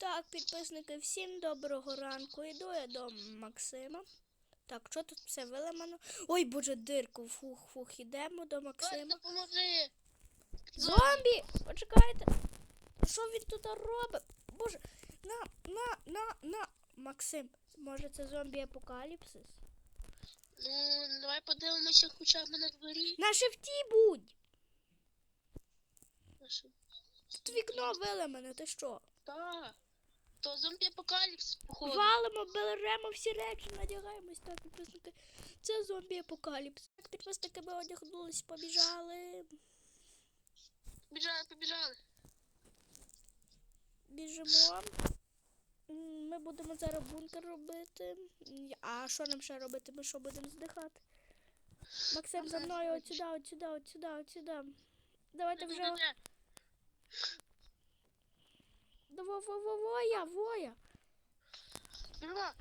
Так, підписники, всім доброго ранку. Іду я до Максима. Так, що тут все виламано? Ой, боже, дирку. Фух, фух, ідемо до Максима. допоможи. Зомбі! Почекайте. Що він тут робить? Боже, на, на, на, на. Максим, може це зомбі апокаліпсис? Ну, давай подивимося хоча б на дворі. На шифті будь! Наше. Тут вікно виламане, ти що? Та. То зомбі апокаліпс, походу. Валимо, беремо всі речі, надягаємось. Так, підписники. Це зомбі апокаліпс. Так, підписники ми одягнулись, побіжали. Побіжали, побіжали. Біжимо. Ми будемо зараз бункер робити. А що нам ще робити? Ми що будемо здихати? Максим, за мною от сюди, от сюди, от сюди, от сюди. Давайте вже. Де-де-де? Во, во, воя, воя. Біжимо.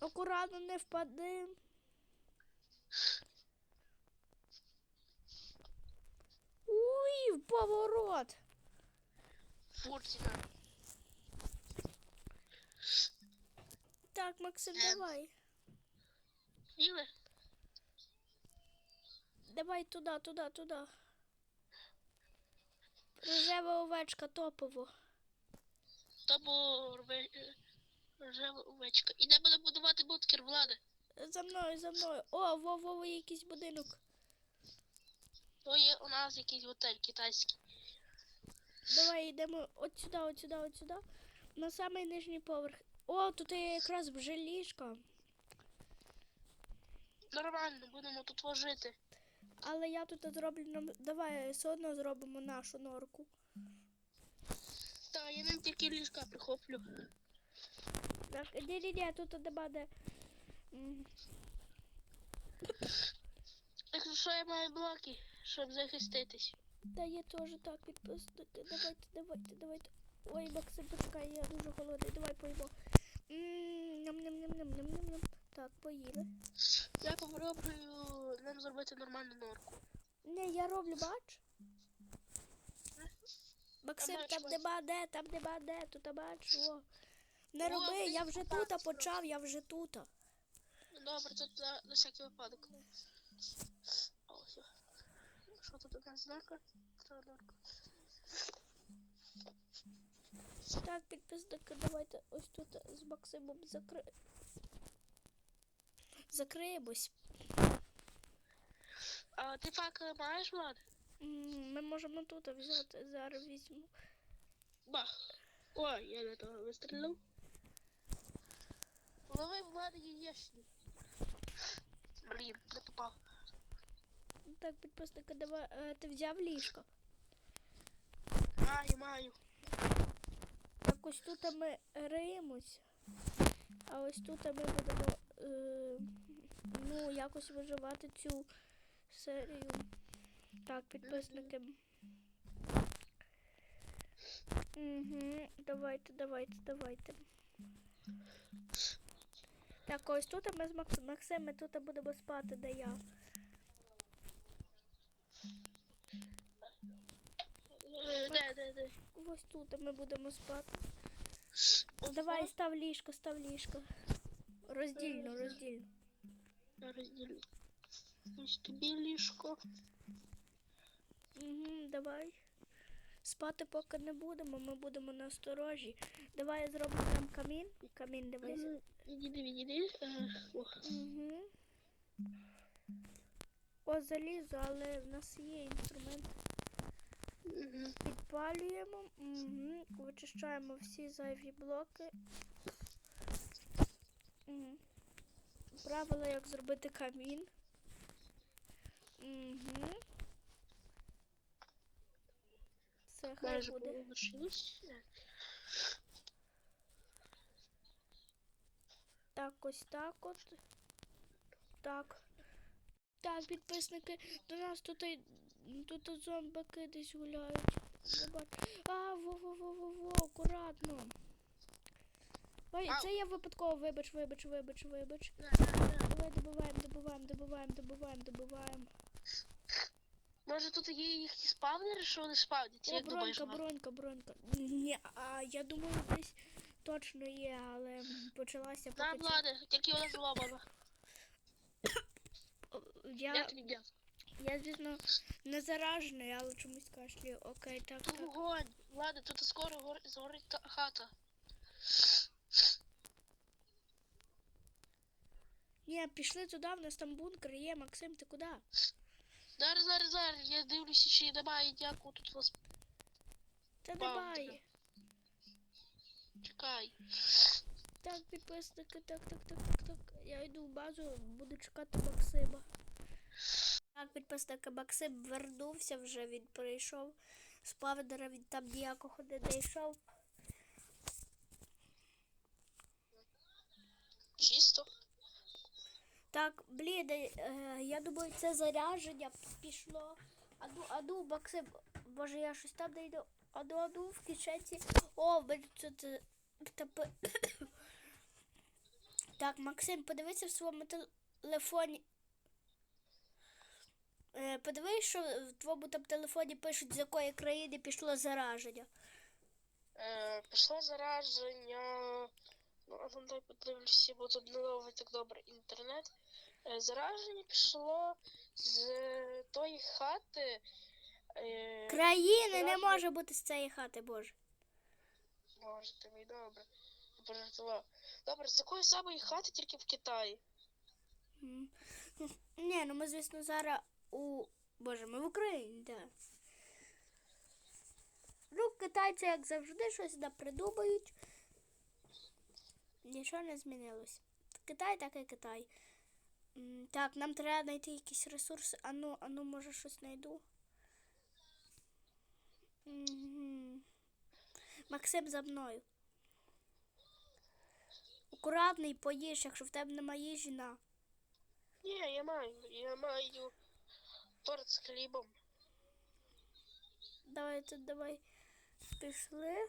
Акуратно не впади. Уй, в поворот. Фуртіна. Так, Максим, Ем. давай. Біли? Давай туди, туди, туди. Рожева овечка топово. То бо рве... рожева овечка. І де буде будувати бункер, Влада? За мною, за мною. О, во, во, во, якийсь будинок. То є у нас якийсь готель китайський. Давай йдемо от сюди, от сюди, от сюди. На самий нижній поверх. О, тут є якраз вже ліжко. Нормально, будемо тут жити. Але я тут зроблю нам. Давай все одно зробимо нашу норку. Та, я нам тільки ліжка прихоплю. Так, ні, ні, ні, тут де буде. м, Якщо що я маю блоки, щоб захиститись. Та є теж так, підписники. Давайте, давайте, давайте. Ой, Максим, почекай, я дуже голодний. Давай поїмо. Ням-ням-ням-ням-ням-ням. Так, поїли. Я попробую нам зробити нормальну норку. Не, я роблю, бач. Максим, там бачу. нема де, там нема де, тут бач, о. Не О, роби, я вже тут почав, я вже тут. Добре, це на, на всякий випадок. О, все. Що тут у нас норка? Це норка. Так, підписники, давайте ось тут з Максимом закри... закриємось. А ти факели маєш, Влад? Ми можемо тут взяти, зараз візьму. Бах. Ой, я не того вистрілив. Лови Влада яєчню. Блін, не попав. Так, підписники, давай. е, Ти взяв ліжко. Маю, маю. Так ось тут ми риємось, а ось тут ми будемо е, якось виживати цю серію. Так, підписники. Угу, давайте, давайте, давайте. Так, ось тут ми з Макс... Максим, ми тут будемо спати, де я. Е, Де, де, де? Ось тут ми будемо спати. Давай, став ліжко, став ліжко. Роздільно, роздільно. Я розділю. Ось тобі ліжко. Угу, давай. Спати поки не будемо, ми будемо на осторожі. Давай я зроблю нам камін. Камін дивись. Відійди, відійди. О. Угу. О, залізо, але в нас є інструмент. Підпалюємо. Угу. Вичищаємо всі зайві блоки. Угу. Правила, як зробити камін. Угу. Це хай буде. Так, ось так от. Так. Так, підписники, до нас тут, і- тут зомбаки десь гуляють. А, во-во-во-во-во, акуратно. Ой, Ау. це я випадково, вибач, вибач, вибач, вибач. Да, да, да. Давай добуваємо, добуваємо, добуваємо, добуваємо. Ну, Може тут є їхні спавнери, що вони спавняться, О, як думаєш? бронька, бронька, бронька. Ні, а я думаю, десь точно є, але почалася На, поки. Влади, тільки вона зломана. Я Я, тобі дякую. я, звісно, не заражений, але чомусь кашлюю. Окей, так, Тут так. вогонь. Влада, тут скоро гор... згорить та хата. Ні, пішли туди, в нас там бункер є. Максим, ти куди? Зараз, зараз, зараз. Я дивлюся, чи немає ніякого тут вас. Та давай. Чекай. Так, підписники, так, так, так, так, так. Я йду в базу, буду чекати Максима. Так, підписники, Максим вернувся вже, він прийшов з павдера, він там ніякого не знайшов. Чисто. Так, блін, е, я думаю, це зарядження пішло. Ану, ану, Максим, боже, я щось там не йду. Ану, ану, в кишенці. О, в мене тут. е, Так, Максим, подивися в своєму телефоні. Е, Подивись, що в твоєму там телефоні пишуть, з якої країни пішло зараження. Е, пішло зараження. Ну, а там дай подивлюся, бо тут не ловить так добре інтернет. Е, зараження пішло з тої хати. Е, Країни не може бути з цієї хати, боже. Боже, ти мій добре. Пожартував. Добре, з якої самої хати тільки в Китаї. М. Ну, Ні, ну ми, звісно, зараз у. Боже, ми в Україні, так. Ну, китайці, як завжди, щось напридумають. Нічого не змінилось. Китай так і Китай. Так, нам треба знайти якісь ресурси. Ану, ану, може щось знайду. Максим за мною. Акуратний поїж, якщо в тебе немає їжі, на. Ні, я маю. Я маю торт з хлібом. Давайте, давай пішли.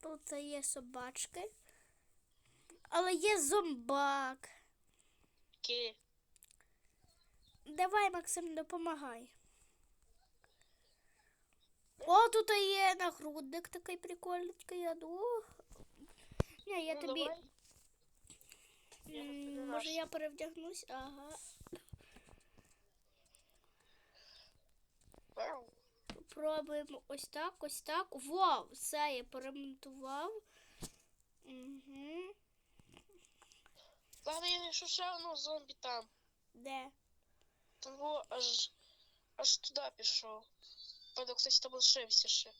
Тут є собачки. Але є зомбак. Ки. Давай, Максим, допомагай. О, тут є нагрудник такий прикольненький. Я ну. Ні, я Ну, тобі. давай. Я Може я перевдягнусь? Ага. Пробуємо ось так, ось так. Вау, все, я перемонтував. Угу. Ладно, я знайшов ще одного зомбі там. Де? Того аж аж туди пішов. Правда, кстати, там лишився ще.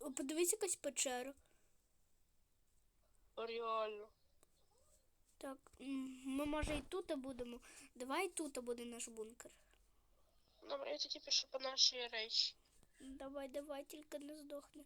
О, Подивись якусь печеру. Реально. Так, ми може і тут будемо. Давай тут буде наш бункер. Добре, я тоді пишу по нашій речі. Давай, давай, тільки не здохни.